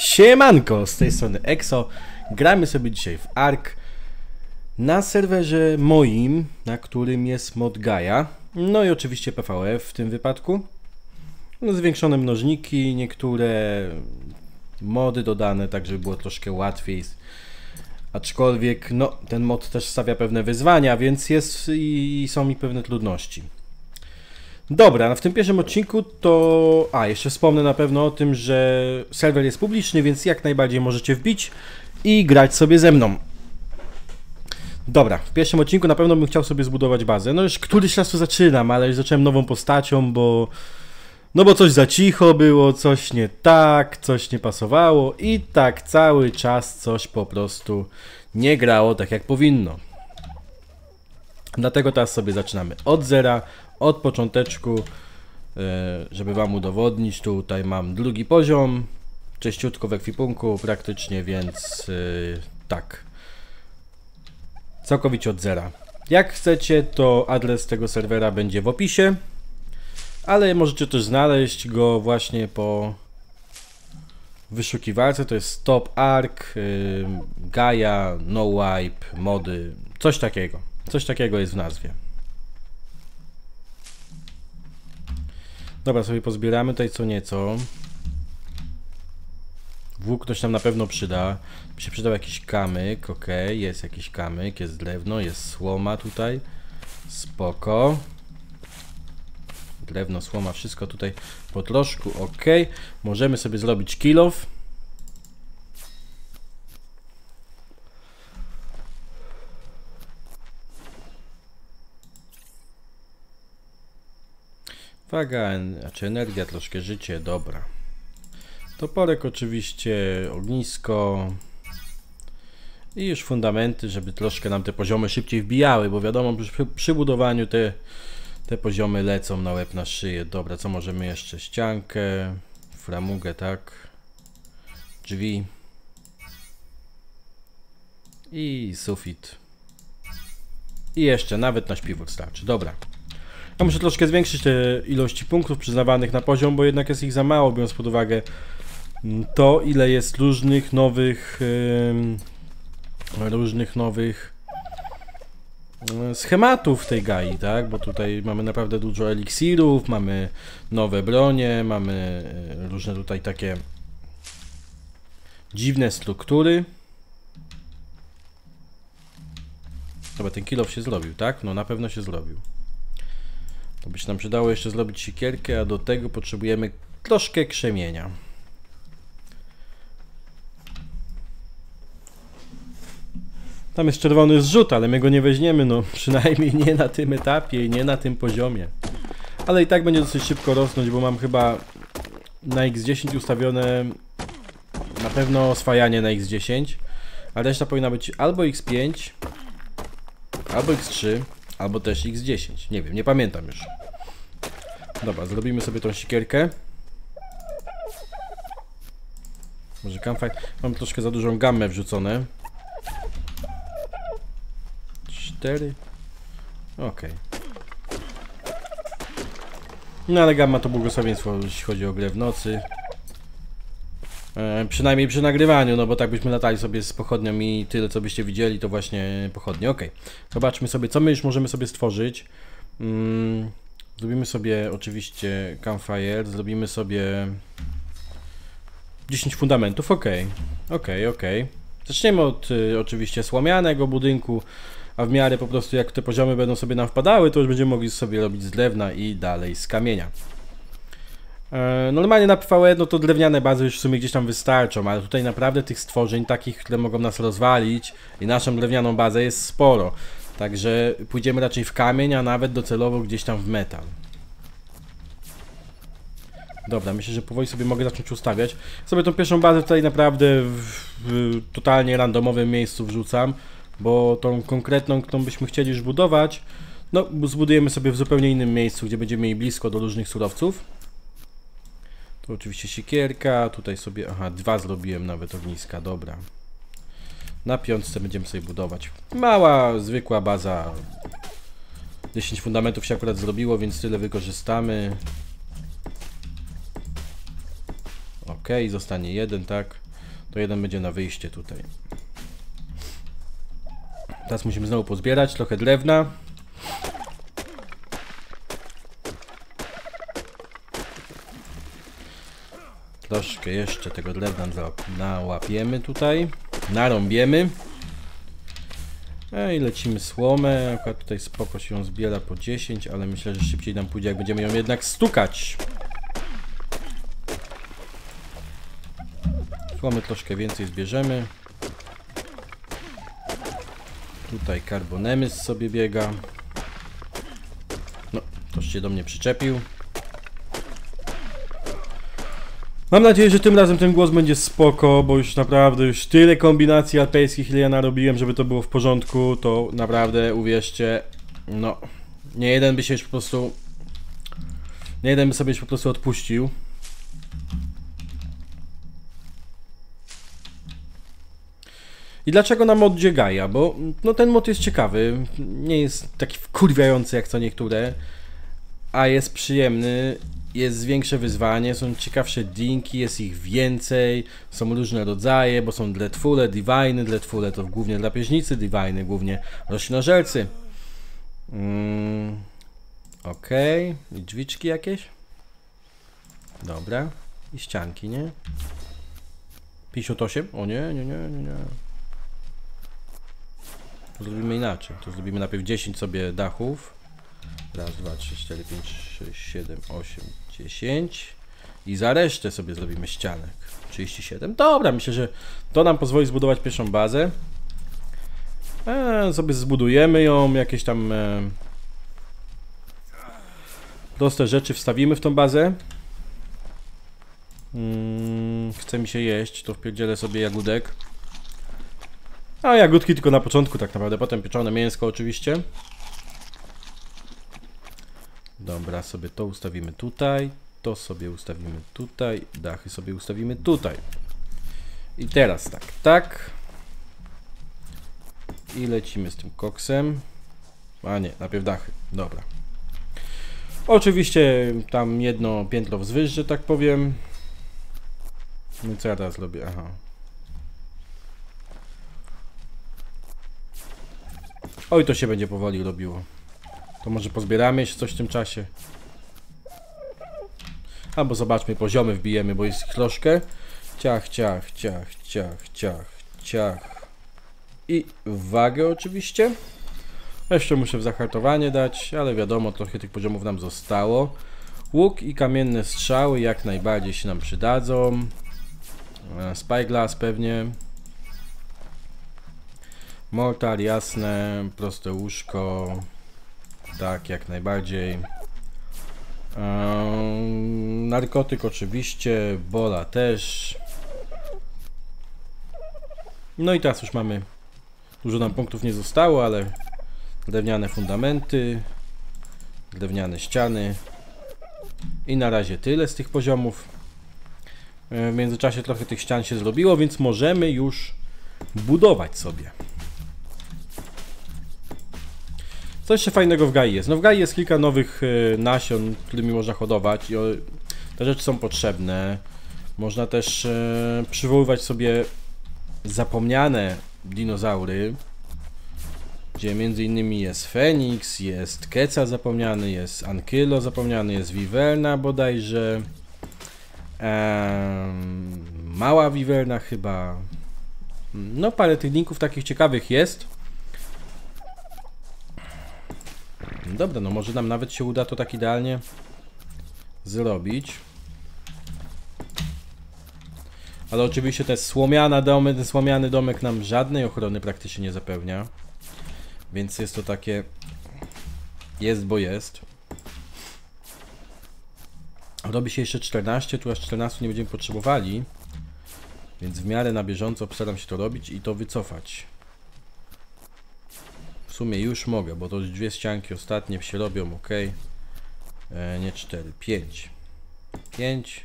Siemanko, z tej strony EXO. Gramy sobie dzisiaj w ARK na serwerze moim, na którym jest mod Gaia. No i oczywiście PVF w tym wypadku. No, zwiększone mnożniki, niektóre mody dodane, tak żeby było troszkę łatwiej. Aczkolwiek, no, ten mod też stawia pewne wyzwania, więc jest i są mi pewne trudności. Dobra, no w tym pierwszym odcinku to... A, jeszcze wspomnę na pewno o tym, że serwer jest publiczny, więc jak najbardziej możecie wbić i grać sobie ze mną. Dobra, w pierwszym odcinku na pewno bym chciał sobie zbudować bazę. No już któryś raz tu zaczynam, ale już zacząłem nową postacią, bo... No bo coś za cicho było, coś nie tak, coś nie pasowało i tak cały czas coś po prostu nie grało tak jak powinno. Dlatego teraz sobie zaczynamy od zera, od począteczku, e, żeby Wam udowodnić. Tutaj mam drugi poziom, czyściutko w ekwipunku praktycznie, więc e, tak. Całkowicie od zera. Jak chcecie, to adres tego serwera będzie w opisie, ale możecie też znaleźć go właśnie po wyszukiwarce. To jest Stop Arc, e, Gaia, No Wipe, mody, coś takiego. Coś takiego jest w nazwie. Dobra, sobie pozbieramy tutaj co nieco. Włókno się nam na pewno przyda. Mi się przydał jakiś kamyk, ok, jest jakiś kamyk, jest drewno, jest słoma tutaj. Spoko. Drewno, słoma, wszystko tutaj po troszku, ok. Możemy sobie zrobić kilof. Waga, znaczy energia, troszkę życie, dobra. Toporek oczywiście, ognisko. I już fundamenty, żeby troszkę nam te poziomy szybciej wbijały, bo wiadomo, przy, przy budowaniu te, te poziomy lecą na łeb, na szyję. Dobra, co możemy jeszcze? Ściankę, framugę, tak. Drzwi. I sufit. I jeszcze, nawet na śpiwór starczy. Dobra. Ja muszę troszkę zwiększyć te ilości punktów przyznawanych na poziom, bo jednak jest ich za mało, biorąc pod uwagę mm, to, ile jest różnych nowych różnych nowych yy, schematów tej gai, tak? Bo tutaj mamy naprawdę dużo eliksirów, mamy nowe bronie, mamy yy, różne tutaj takie dziwne struktury. Dobra, ten kilof się zrobił, tak? No na pewno się zrobił. To by się nam przydało jeszcze zrobić siekierkę, a do tego potrzebujemy troszkę krzemienia. Tam jest czerwony zrzut, ale my go nie weźmiemy, no przynajmniej nie na tym etapie i nie na tym poziomie. Ale i tak będzie dosyć szybko rosnąć, bo mam chyba na x10 ustawione na pewno oswajanie na x10, a reszta powinna być albo x5, albo x3, Albo też x10. Nie wiem, nie pamiętam już. Dobra, zrobimy sobie tą sikierkę. Może campfire... Mam troszkę za dużą gammę wrzucone. Cztery. Okej. Okay. No ale gamma to błogosławieństwo, jeśli chodzi o grę w nocy. E, przynajmniej przy nagrywaniu, no bo tak byśmy latali sobie z pochodnią i tyle co byście widzieli to właśnie pochodnie. Ok, zobaczmy sobie co my już możemy sobie stworzyć. Mm, zrobimy sobie oczywiście campfire, zrobimy sobie 10 fundamentów, ok, ok, ok. Zaczniemy od y, oczywiście słomianego budynku, a w miarę po prostu jak te poziomy będą sobie nam wpadały, to już będziemy mogli sobie robić z drewna i dalej z kamienia. E, normalnie na PvE no to drewniane bazy już w sumie gdzieś tam wystarczą, ale tutaj naprawdę tych stworzeń takich, które mogą nas rozwalić i naszą drewnianą bazę jest sporo. Także pójdziemy raczej w kamień, a nawet docelowo gdzieś tam w metal. Dobra, myślę, że powoli sobie mogę zacząć ustawiać. Sobie tą pierwszą bazę tutaj naprawdę w, w totalnie randomowym miejscu wrzucam, bo tą konkretną, którą byśmy chcieli już budować, no zbudujemy sobie w zupełnie innym miejscu, gdzie będziemy mieli blisko do różnych surowców. Tu oczywiście siekierka, tutaj sobie, aha, dwa zrobiłem nawet ogniska, dobra. Na piątce będziemy sobie budować. Mała, zwykła baza. 10 fundamentów się akurat zrobiło, więc tyle wykorzystamy. Ok, zostanie jeden, tak. to jeden będzie na wyjście tutaj. Teraz musimy znowu pozbierać trochę drewna. Troszkę jeszcze tego drewna nałapiemy tutaj. Narąbiemy. No i lecimy słomę. Akurat tutaj spoko się ją zbiera po 10, ale myślę, że szybciej nam pójdzie, jak będziemy ją jednak stukać. Słomy troszkę więcej zbierzemy. Tutaj karbonemys sobie biega. No, toż się do mnie przyczepił. Mam nadzieję, że tym razem ten głos będzie spoko, bo już naprawdę już tyle kombinacji alpejskich ile ja narobiłem, żeby to było w porządku, to naprawdę uwierzcie, no, nie jeden by się już po prostu, nie jeden by sobie już po prostu odpuścił. I dlaczego na modzie Gaia? Bo no, ten mod jest ciekawy, nie jest taki wkurwiający jak co niektóre, a jest przyjemny, jest większe wyzwanie, są ciekawsze dinki, jest ich więcej, są różne rodzaje, bo są dreadfule, divine, dreadfule to głównie drapieżnicy, divine głównie roślinożercy. Mm, Okej, i drzwiczki jakieś? Dobra, i ścianki, nie? 58? O nie, nie, nie, nie, nie. To zrobimy inaczej. To zrobimy najpierw 10 sobie dachów. Raz, dwa, trzy, cztery, pięć, sześć, siedem, osiem, dziesięć. I za resztę sobie zrobimy ścianek. 37. Dobra, myślę, że to nam pozwoli zbudować pierwszą bazę. E, sobie zbudujemy ją, jakieś tam e, proste rzeczy wstawimy w tą bazę. Mm, chce mi się jeść, to wpierdzielę sobie jagódek. A jagódki tylko na początku tak naprawdę, potem pieczone mięsko oczywiście. Dobra, sobie to ustawimy tutaj, to sobie ustawimy tutaj, dachy sobie ustawimy tutaj. I teraz tak, tak. I lecimy z tym koksem. A nie, najpierw dachy, dobra. Oczywiście tam jedno piętro wzwyż, że tak powiem. No co ja teraz robię? Aha. Oj, to się będzie powoli robiło. To może pozbieramy jeszcze coś w tym czasie. Albo zobaczmy, poziomy wbijemy, bo jest ich troszkę. Ciach, ciach, ciach, ciach, ciach, ciach. I wagę oczywiście. Jeszcze muszę w zahartowanie dać, ale wiadomo, trochę tych poziomów nam zostało. Łuk i kamienne strzały jak najbardziej się nam przydadzą. E, Spyglass pewnie. Mortal, jasne, proste łóżko. Tak, jak najbardziej. Ehm, narkotyk oczywiście, bola też. No i teraz już mamy. Dużo nam punktów nie zostało, ale drewniane fundamenty, drewniane ściany. I na razie tyle z tych poziomów. E, W międzyczasie trochę tych ścian się zrobiło, więc możemy już budować sobie. Co jeszcze fajnego w Gai jest? No w Gai jest kilka nowych e, nasion, którymi można hodować i te rzeczy są potrzebne. Można też e, przywoływać sobie zapomniane dinozaury, gdzie między innymi jest Feniks, jest Keca zapomniany, jest Ankylo zapomniany, jest Wiverna bodajże, em, Mała Wiverna chyba. No parę tych linków takich ciekawych jest. Dobra, no może nam nawet się uda to tak idealnie zrobić. Ale oczywiście te słomiane domy, ten słomiany domek nam żadnej ochrony praktycznie nie zapewnia. Więc jest to takie... Jest, bo jest. Robi się jeszcze 14, tu aż 14 nie będziemy potrzebowali. Więc w miarę na bieżąco postaram się to robić i to wycofać. Sumie już mogę, bo to już dwie ścianki ostatnie się robią, ok. E, nie 4, 5. 5,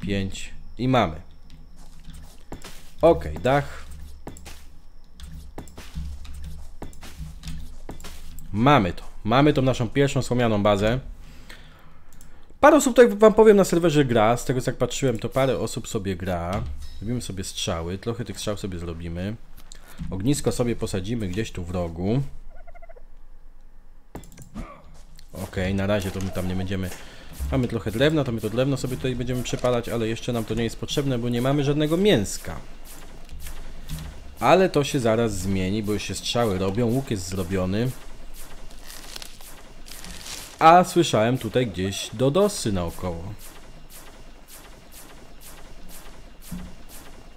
5 i mamy. Ok, dach. Mamy to. Mamy tą naszą pierwszą słomianą bazę. Parę osób, tak wam powiem, na serwerze gra. Z tego co jak patrzyłem, to parę osób sobie gra. Robimy sobie strzały. Trochę tych strzał sobie zrobimy. Ognisko sobie posadzimy gdzieś tu w rogu. Okej, na razie to my tam nie będziemy... Mamy trochę drewna, to my to drewno sobie tutaj będziemy przepalać, ale jeszcze nam to nie jest potrzebne, bo nie mamy żadnego mięska. Ale to się zaraz zmieni, bo już się strzały robią, łuk jest zrobiony. A słyszałem tutaj gdzieś dodosy naokoło.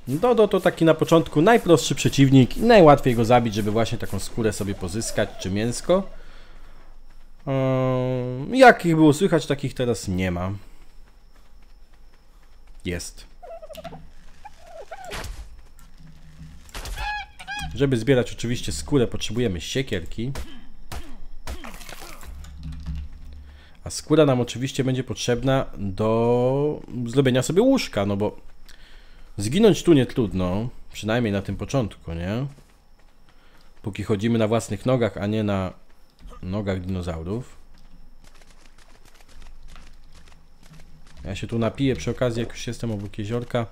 Dodo to taki na początku najprostszy przeciwnik i najłatwiej go zabić, żeby właśnie taką skórę sobie pozyskać, czy mięsko. Eee, jakich było słychać, takich teraz nie ma. Jest. Żeby zbierać oczywiście skórę potrzebujemy siekierki. A skóra nam oczywiście będzie potrzebna do zrobienia sobie łóżka, no bo zginąć tu nie trudno, przynajmniej na tym początku, nie? Póki chodzimy na własnych nogach, a nie na nogach dinozaurów. Ja się tu napiję przy okazji, jak już jestem obok jeziorka.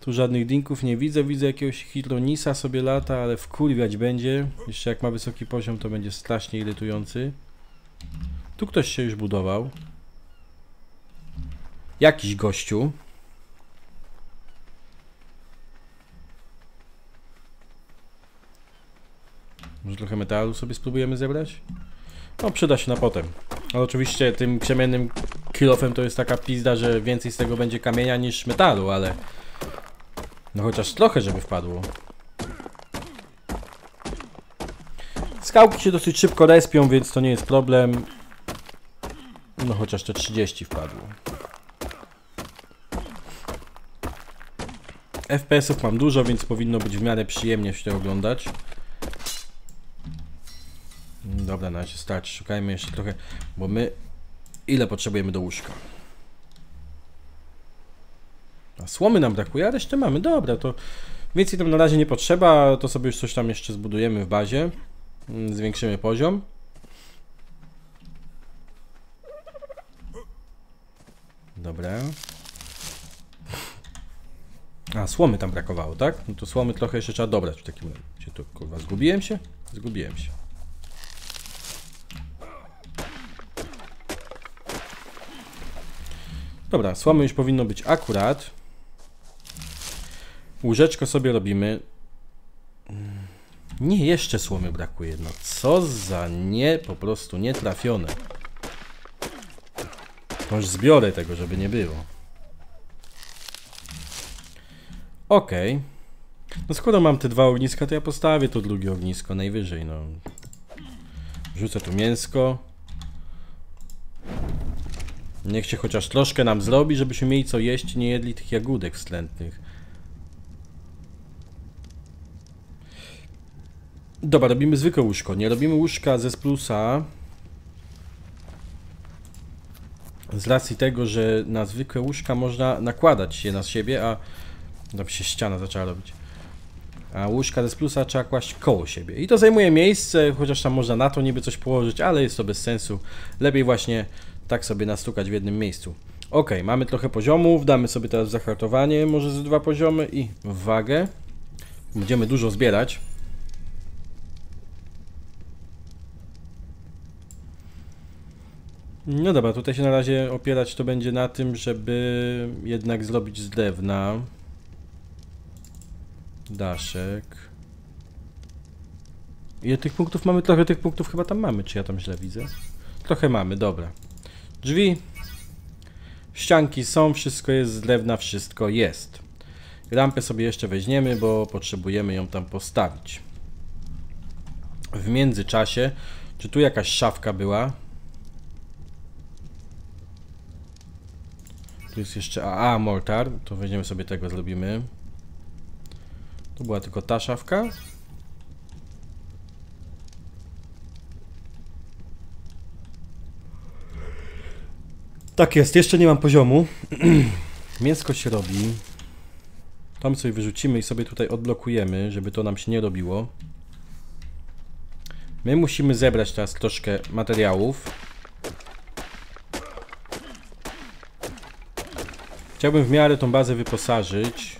Tu żadnych dinków nie widzę, widzę jakiegoś hidronisa sobie lata, ale wkurwiać będzie. Jeszcze jak ma wysoki poziom, to będzie strasznie irytujący. Tu ktoś się już budował. Jakiś gościu. Może trochę metalu sobie spróbujemy zebrać? No, przyda się na potem. Ale oczywiście tym krzemiennym kilofem to jest taka pizda, że więcej z tego będzie kamienia niż metalu, ale... No chociaż trochę, żeby wpadło. Skałki się dosyć szybko respią, więc to nie jest problem. No chociaż te 30 wpadło. FPS-ów mam dużo, więc powinno być w miarę przyjemnie się oglądać. Dobra, na razie starczy. Szukajmy jeszcze trochę, bo my... Ile potrzebujemy do łóżka? A słomy nam brakuje, a resztę mamy. Dobra, to więcej tam na razie nie potrzeba. To sobie już coś tam jeszcze zbudujemy w bazie. Mm, zwiększymy poziom. Dobra. A, słomy tam brakowało, tak? No to słomy trochę jeszcze trzeba dobrać w takim razie. Tu, kurwa, zgubiłem się? Zgubiłem się. Dobra, słomy już powinno być akurat. Łóżeczko sobie robimy. Nie, jeszcze słomy brakuje. No co za nie, po prostu nietrafione. Może zbiorę tego, żeby nie było. Okej. Okay. No skoro mam te dwa ogniska, to ja postawię to drugie ognisko najwyżej, no. Rzucę tu mięsko. Niech się chociaż troszkę nam zrobi, żebyśmy mieli co jeść nie jedli tych jagódek wstrętnych. Dobra, robimy zwykłe łóżko. Nie robimy łóżka ze splusa. Z racji tego, że na zwykłe łóżka można nakładać się na siebie, a... Tam się ściana zaczęła robić. A łóżka ze splusa trzeba kłaść koło siebie. I to zajmuje miejsce, chociaż tam można na to niby coś położyć, ale jest to bez sensu. Lepiej właśnie tak sobie nastukać w jednym miejscu. Ok, mamy trochę poziomów, damy sobie teraz zahartowanie, może z dwa poziomy i wagę. Będziemy dużo zbierać. No dobra, tutaj się na razie opierać to będzie na tym, żeby jednak zrobić z drewna daszek. Ile tych punktów mamy? Trochę tych punktów chyba tam mamy, czy ja tam źle widzę? Trochę mamy, dobra. Drzwi. Ścianki są, wszystko jest z drewna, wszystko jest. Rampę sobie jeszcze weźmiemy, bo potrzebujemy ją tam postawić. W międzyczasie, czy tu jakaś szafka była? Tu jest jeszcze AA mortar, to weźmiemy sobie tego, zrobimy. To była tylko ta szafka. Tak jest, jeszcze nie mam poziomu. Mięsko się robi. Tam sobie wyrzucimy i sobie tutaj odblokujemy, żeby to nam się nie robiło. My musimy zebrać teraz troszkę materiałów. Chciałbym w miarę tą bazę wyposażyć.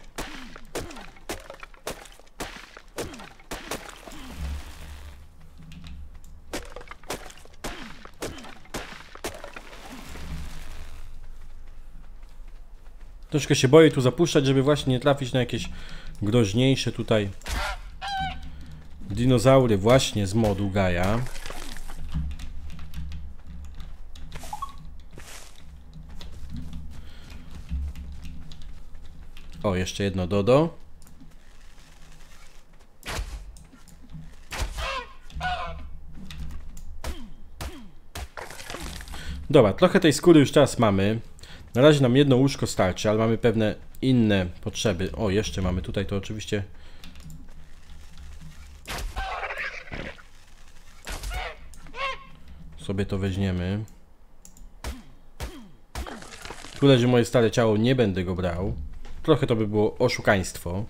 Troszkę się boję tu zapuszczać, żeby właśnie nie trafić na jakieś groźniejsze tutaj dinozaury właśnie z modu Gaia. O, jeszcze jedno dodo. Dobra, trochę tej skóry już teraz mamy. Na razie nam jedno łóżko starczy, ale mamy pewne inne potrzeby. O, jeszcze mamy tutaj to oczywiście... Sobie to weźmiemy. Tu leży moje stare ciało, nie będę go brał. Trochę to by było oszukaństwo.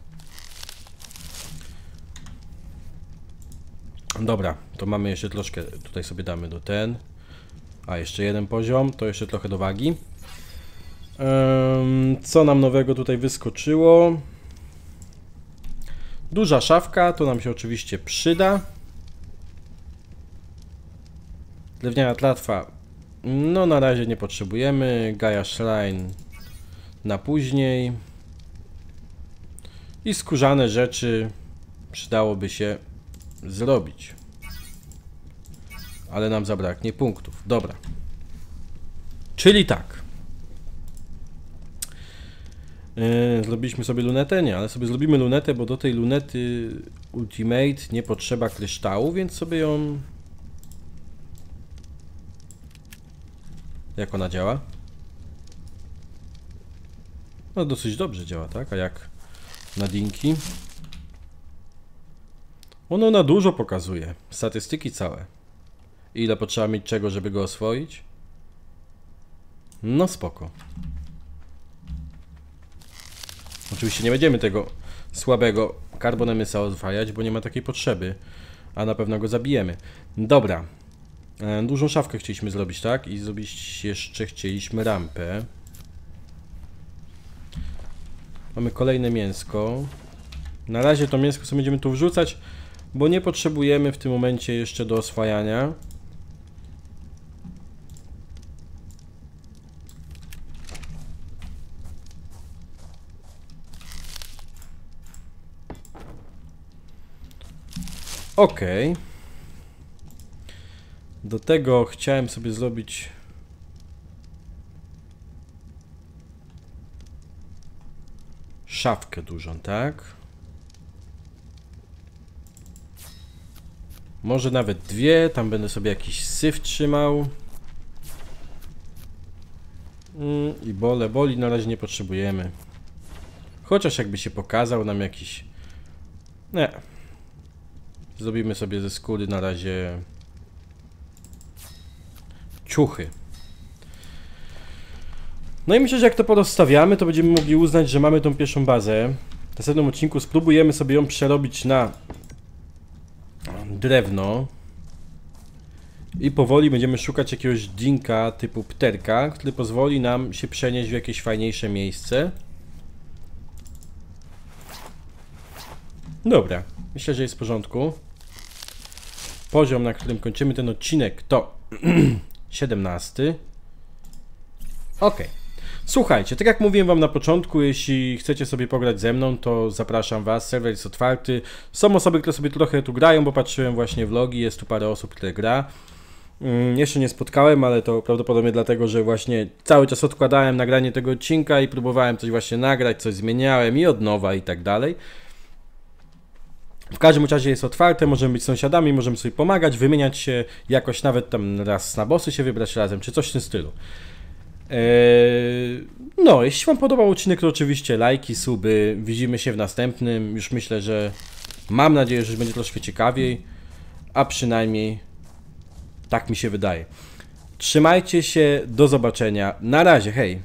Dobra, to mamy jeszcze troszkę, tutaj sobie damy do ten. A, jeszcze jeden poziom, to jeszcze trochę do wagi. Co nam nowego tutaj wyskoczyło? Duża szafka, to nam się oczywiście przyda. Drewniana tratwa, no na razie nie potrzebujemy. Gaia Shrine na później. I skórzane rzeczy przydałoby się zrobić. Ale nam zabraknie punktów. Dobra. Czyli tak. Yy, zrobiliśmy sobie lunetę? Nie, ale sobie zrobimy lunetę, bo do tej lunety Ultimate nie potrzeba kryształu, więc sobie ją... Jak ona działa? No dosyć dobrze działa, tak? A jak na dinki? Ono na dużo pokazuje. Statystyki całe. Ile potrzeba mieć czego, żeby go oswoić? No spoko. Oczywiście nie będziemy tego słabego karbonemysa oswajać, bo nie ma takiej potrzeby. A na pewno go zabijemy. Dobra. E, dużą szafkę chcieliśmy zrobić, tak? I zrobić jeszcze chcieliśmy rampę. Mamy kolejne mięsko. Na razie to mięsko sobie będziemy tu wrzucać, bo nie potrzebujemy w tym momencie jeszcze do oswajania. Ok. Do tego chciałem sobie zrobić szafkę dużą, tak? Może nawet dwie, tam będę sobie jakiś syf trzymał. Mm, I bole, boli na razie nie potrzebujemy. Chociaż jakby się pokazał nam jakiś... Nie. Zrobimy sobie ze skóry na razie... Ciuchy. No i myślę, że jak to porozstawiamy, to będziemy mogli uznać, że mamy tą pierwszą bazę. W następnym odcinku spróbujemy sobie ją przerobić na drewno. I powoli będziemy szukać jakiegoś dinka typu pterka, który pozwoli nam się przenieść w jakieś fajniejsze miejsce. Dobra, myślę, że jest w porządku. Poziom, na którym kończymy ten odcinek to 17. Ok. Słuchajcie, tak jak mówiłem wam na początku, jeśli chcecie sobie pograć ze mną, to zapraszam was, serwer jest otwarty. Są osoby, które sobie trochę tu grają, bo patrzyłem właśnie vlogi, jest tu parę osób, które gra. Mm, jeszcze nie spotkałem, ale to prawdopodobnie dlatego, że właśnie cały czas odkładałem nagranie tego odcinka i próbowałem coś właśnie nagrać, coś zmieniałem i od nowa i tak dalej. W każdym razie jest otwarte, możemy być sąsiadami, możemy sobie pomagać, wymieniać się, jakoś nawet tam raz na bossy się wybrać razem, czy coś w tym stylu. Eee, no, jeśli Wam podobał odcinek, to oczywiście lajki, suby. Widzimy się w następnym. Już myślę, że mam nadzieję, że będzie troszkę ciekawiej, a przynajmniej tak mi się wydaje. Trzymajcie się, do zobaczenia. Na razie, hej!